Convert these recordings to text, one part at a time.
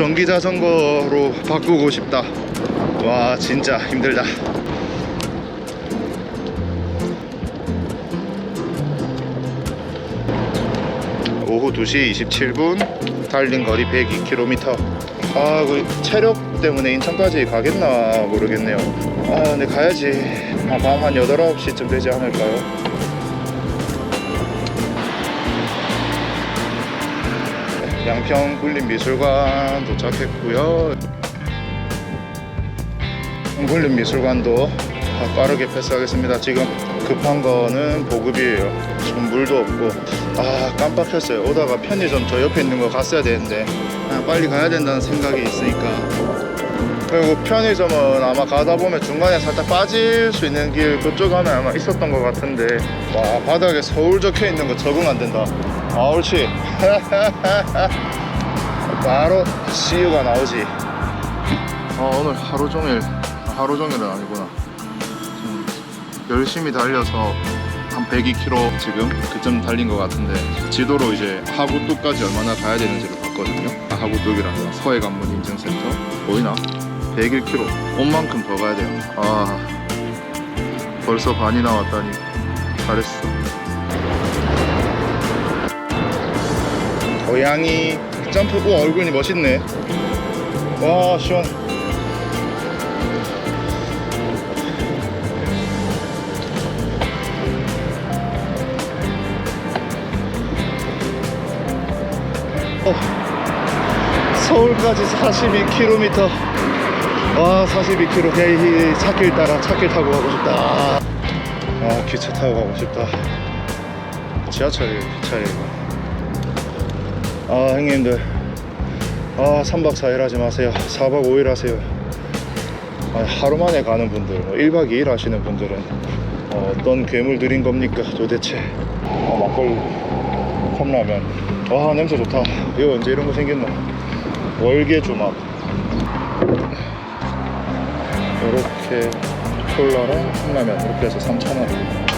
전기 자전거로 바꾸고 싶다. 와 진짜 힘들다. 오후 2시 27분 달린 거리 102km 아그 체력 때문에 인천까지 가겠나 모르겠네요 아 근데 가야지 아, 밤한 8, 9시쯤 되지 않을까요? 양평 국립미술관 도착했고요. 국립미술관도 빠르게 패스하겠습니다. 지금 급한 거는 보급이에요. 지금 물도 없고. 아 깜빡했어요. 오다가 편의점 저 옆에 있는 거 갔어야 되는데 아, 빨리 가야 된다는 생각이 있으니까. 그리고 편의점은 아마 가다 보면 중간에 살짝 빠질 수 있는 길 그쪽 안에 아마 있었던 것 같은데. 와 바닥에 서울 적혀 있는 거 적응 안 된다 아 옳지. 바로 CU가 나오지. 아 오늘 하루 종일 하루 종일은 아니구나. 좀 열심히 달려서 한 102km 지금 그쯤 달린 것 같은데 지도로 이제 하구뚝까지 얼마나 가야 되는지를 봤거든요. 아, 하구뚝이란다 서해관문 인증센터. 보이나? 101km 온 만큼 더 가야 돼요. 아 벌써 반이 나왔다니. 잘했어 고양이 점프 오 얼굴이 멋있네. 와 시원. 어, 서울까지 42km 와 42km 헤이 차길 따라 차길 타고 가고 싶다. 아 기차 타고 가고 싶다. 지하철이에요 기차에 이거 아 형님들. 아 3박 4일 하지 마세요. 4박 5일 하세요. 아, 하루 만에 가는 분들 뭐 1박 2일 하시는 분들은 어, 어떤 괴물 들인 겁니까 도대체? 어, 막걸리 컵라면. 와 냄새 좋다. 이거 언제 이런 거 생겼노? 월계 주막. 이렇게 콜라랑 컵라면 이렇게 해서 3,000원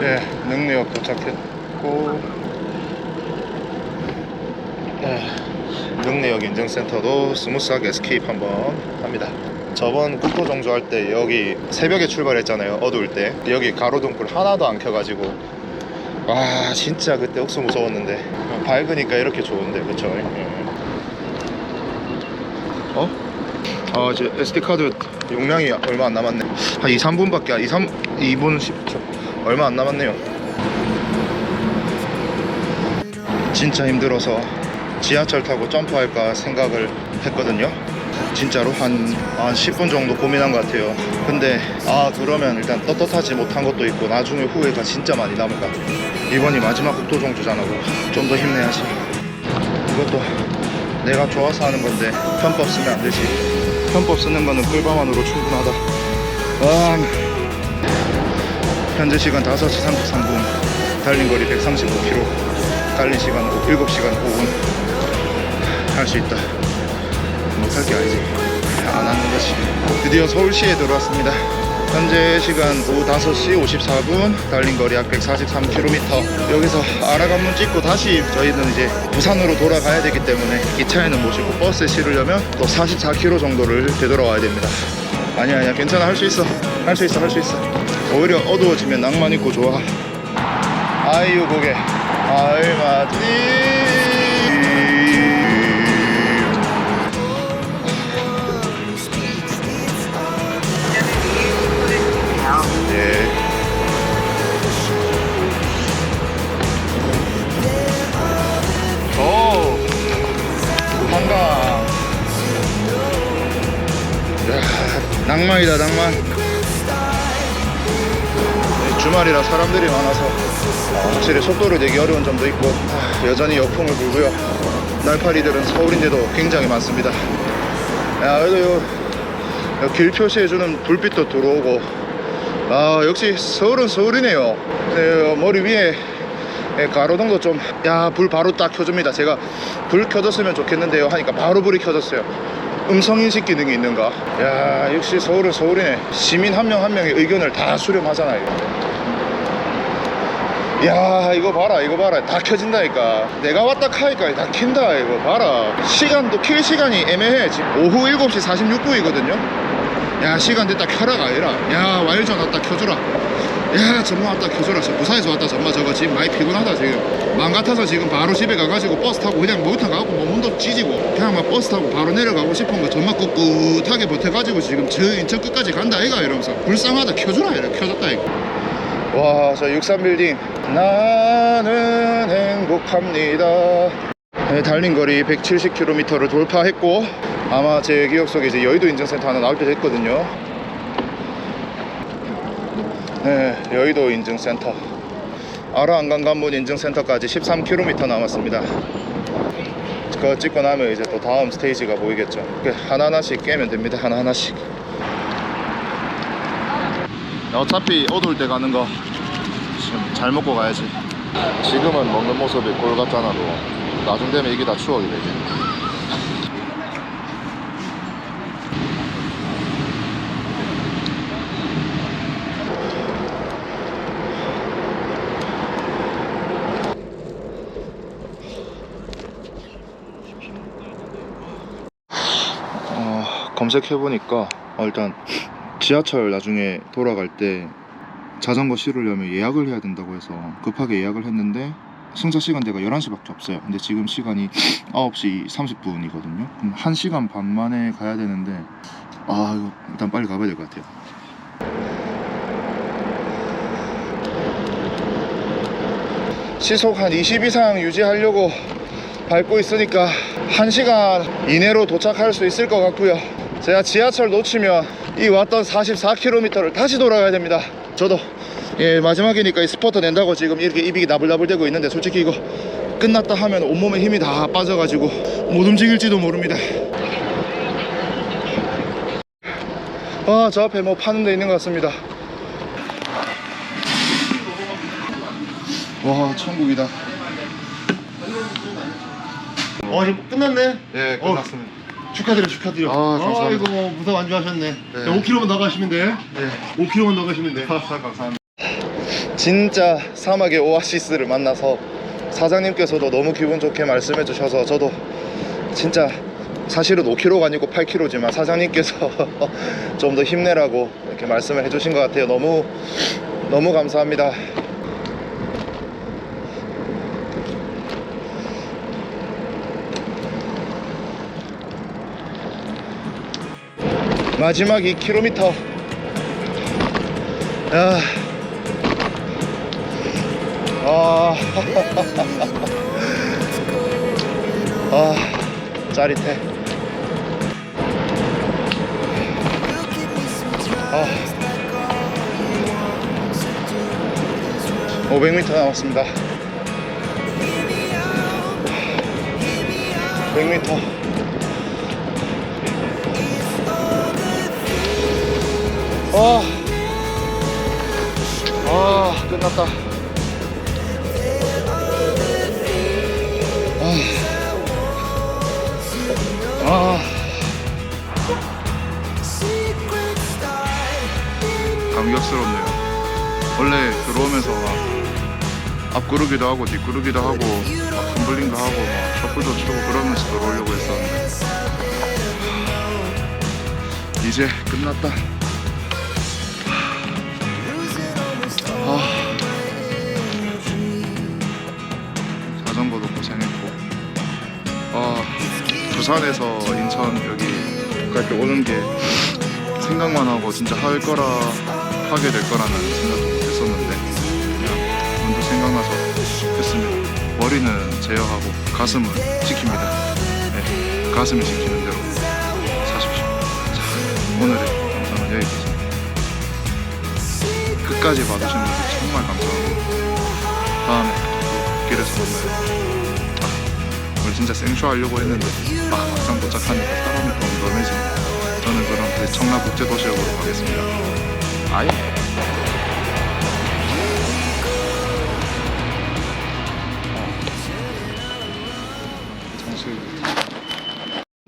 네, 능리역 도착했고 네, 능리역 인증센터도 스무스하게 스케이프 한번 합니다. 저번 국토정주 할때 여기 새벽에 출발했잖아요. 어두울 때 여기 가로등불 하나도 안 켜가지고 와 진짜 그때 옥수 무서웠는데 밝으니까 이렇게 좋은데 그쵸? 예. 어? 아 이제 SD 카드 용량이 얼마 안 남았네. 한 2, 3분밖에 안 2, 3 2분 10초 얼마 안 남았네요. 진짜 힘들어서 지하철 타고 점프할까 생각을 했거든요. 진짜로 한, 한 10분 정도 고민한 것 같아요. 근데 아 그러면 일단 떳떳하지 못한 것도 있고 나중에 후회가 진짜 많이 남을 것 같아. 이번이 마지막 국토정주잖아. 좀더 힘내야지. 이것도 내가 좋아서 하는 건데 편법 쓰면 안 되지. 편법 쓰는 거는 끌바만으로 충분하다. 와 현재 시간 5시 33분 달린 거리 135km 달린 시간 7시간 5분 할 수 있다. 못할 게 아니지. 안 하는 거지 드디어 서울시에 들어왔습니다. 현재 시간 오후 5시 54분 달린 거리 약 143km 여기서 아라관문 찍고 다시 저희는 이제 부산으로 돌아가야 되기 때문에 기차에는 모시고 버스에 실으려면 또 44km 정도를 되돌아와야 됩니다. 아니야 아니야. 괜찮아. 할 수 있어. 할 수 있어. 할 수 있어 오히려 어두워지면 낭만 있고 좋아. 아이유 고개. 알마지 예. 오. 한강. 야, 낭만이다 낭만. 네, 주말이라 사람들이 많아서 아, 확실히 속도를 내기 어려운 점도 있고 아, 여전히 역풍을 불고요. 날파리들은 서울인데도 굉장히 많습니다. 야 그래도 요길 표시해주는 불빛도 들어오고. 아 역시 서울은 서울이네요. 네, 머리 위에 예, 가로등도 좀 야 불 바로 딱 켜줍니다. 제가 불 켜졌으면 좋겠는데요 하니까 바로 불이 켜졌어요. 음성인식 기능이 있는가? 야 역시 서울은 서울이네. 시민 한 명 한 명의 의견을 다 수렴하잖아요 야 이거 봐라 이거 봐라. 다 켜진다니까. 내가 왔다 카니까 다 킨다 이거 봐라. 시간도 킬 시간이 애매해. 지금 오후 7시 46분이거든요. 야 시간 됐다 켜라가 아니라 야 와일전 왔다 켜주라. 야 전마 왔다 켜줘라. 저 부산에서 왔다 전마 저거. 지금 많이 피곤하다 지금. 맘 같아서 지금 바로 집에 가가지고 버스 타고 그냥 목욕탕 가고 몸도 찌지고 그냥 막 버스 타고 바로 내려가고 싶은 거 전마 꿋꿋하게 버텨가지고 지금 저 인천 끝까지 간다 이가 이러면서. 불쌍하다. 켜주라 이래 켜줬다 이거 와, 저 63빌딩. 나는 행복합니다. 네, 달린 거리 170km를 돌파했고, 아마 제 기억 속에 이제 여의도 인증센터 하나 나올 때 됐거든요. 네, 여의도 인증센터. 아라 안강간문 인증센터까지 13km 남았습니다. 그거 찍고 나면 이제 또 다음 스테이지가 보이겠죠. 그 하나하나씩 깨면 됩니다. 하나하나씩. 어차피 어두울 때 가는 거 잘 먹고 가야지. 지금은 먹는 모습이 꼴 같잖아도. 나중 되면 이게 다 추억이 되지. 어, 검색해보니까 어, 일단 지하철 나중에 돌아갈 때 자전거 실으려면 예약을 해야 된다고 해서 급하게 예약을 했는데 승차 시간대가 11시밖에 없어요. 근데 지금 시간이 9시 30분이거든요. 그럼 1시간 반 만에 가야 되는데 아 이거 일단 빨리 가봐야 될 것 같아요. 시속 한 20 이상 유지하려고 밟고 있으니까 1시간 이내로 도착할 수 있을 것 같고요. 제가 지하철 놓치면 이 왔던 44km를 다시 돌아가야 됩니다 저도 예 마지막이니까 이 스포터 낸다고 지금 이렇게 입이 나불나불대고 있는데 솔직히 이거 끝났다 하면 온몸에 힘이 다 빠져가지고 못 움직일지도 모릅니다. 아저 앞에 뭐 파는 데 있는 것 같습니다. 와 천국이다. 어 지금 끝났네? 예 어, 끝났습니다 축하드려 축하드려 아, 감사합니다. 아이고 무사 완주하셨네 네. 자, 5km만 더 가시면 돼 네 5km만 더 가시면 돼 감사합니다. 진짜 사막의 오아시스를 만나서 사장님께서도 너무 기분 좋게 말씀해 주셔서 저도 진짜 사실은 5kg가 아니고 8kg지만 사장님께서 좀 더 힘내라고 이렇게 말씀을 해주신 것 같아요. 너무 너무 감사합니다. 마지막 2km. 야. 아. 아, 짜릿해. 아. 500m 남았습니다. 100m. 아. 아, 끝났다. 아. 아. 감격스럽네요. 원래 들어오면서 막 앞구르기도 하고 뒷구르기도 하고 막 덤블링도 하고 막 셔플도 치고 그러면서 들어오려고 했었는데 이제 끝났다. 부산에서 인천 여기 갈때 오는 게 생각만 하고 진짜 할 거라 하게 될 거라는 생각도 못했었는데 그냥 문득 생각나서 했습니다. 머리는 제어하고 가슴은 지킵니다. 네, 가슴이 지키는 대로 사십시오. 자 오늘의 영상은 여기까지입니다 끝까지 봐주신 분들 정말 감사하고 다음에 또 길에서 만나요 진짜 생쇼하려고 했는데 아, 막상 도착하니까 사람이 너무 너무해지네 저는 그럼 이제 청라 국제도시역으로 가겠습니다. 아이. 장실.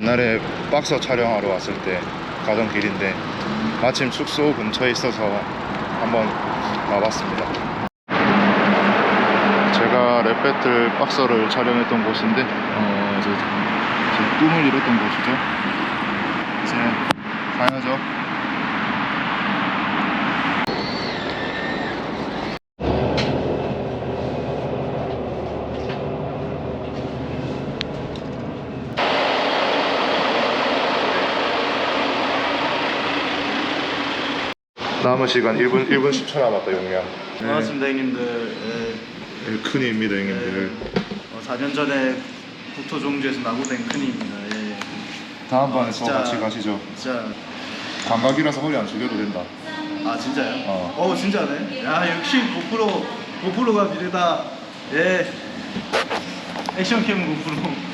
옛날에 박서 촬영하러 왔을 때 가던 길인데 마침 숙소 근처에 있어서 한번 와봤습니다. 제가 랩배틀 박서를 촬영했던 곳인데 어 이제 제 꿈을 이뤘던 곳이죠. 이제 가야죠. 남은 시간 1분 1분 10초 남았다 용량. 반갑습니다 형님들 예, 큰입니다 형님들. 어, 4년 전에 국토종주에서 낙오된 큰입니다 예. 다음번에 아, 또 진짜. 같이 가시죠. 진짜 감각이라서 허리 안 숙여도 된다. 아 진짜요? 어. 어 진짜네 야 역시 고프로 고프로가 미래다 예 액션캠 고프로